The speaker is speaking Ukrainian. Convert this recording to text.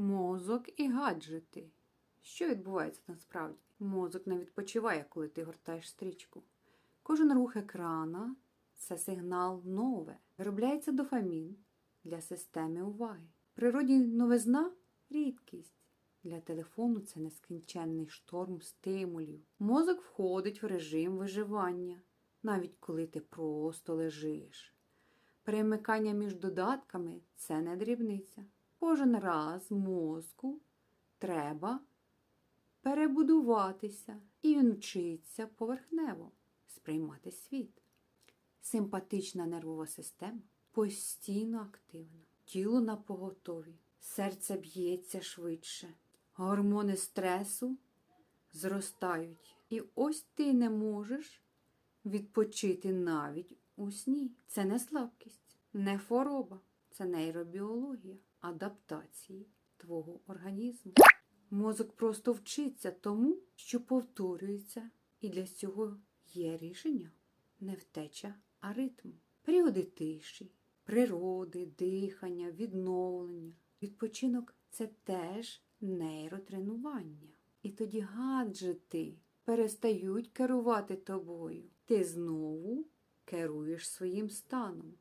Мозок і гаджети. Що відбувається насправді? Мозок не відпочиває, коли ти гортаєш стрічку. Кожен рух екрана це сигнал нове. Виробляється дофамін для системи уваги. Природі новизна рідкість. Для телефону це нескінченний шторм стимулів. Мозок входить в режим виживання, навіть коли ти просто лежиш. Перемикання між додатками це не дрібниця. Кожен раз мозку треба перебудуватися, і він вчиться поверхнево сприймати світ. Симпатична нервова система постійно активна, тіло на поготові, серце б'ється швидше, гормони стресу зростають. І ось ти не можеш відпочити навіть у сні. Це не слабкість, не хвороба, це нейробіологія, адаптації твого організму. Мозок просто вчиться тому, що повторюється, і для цього є рішення не втеча, а ритм. Періоди тиші, природи, дихання, відновлення. Відпочинок це теж нейротренування. І тоді гаджети перестають керувати тобою. Ти знову керуєш своїм станом.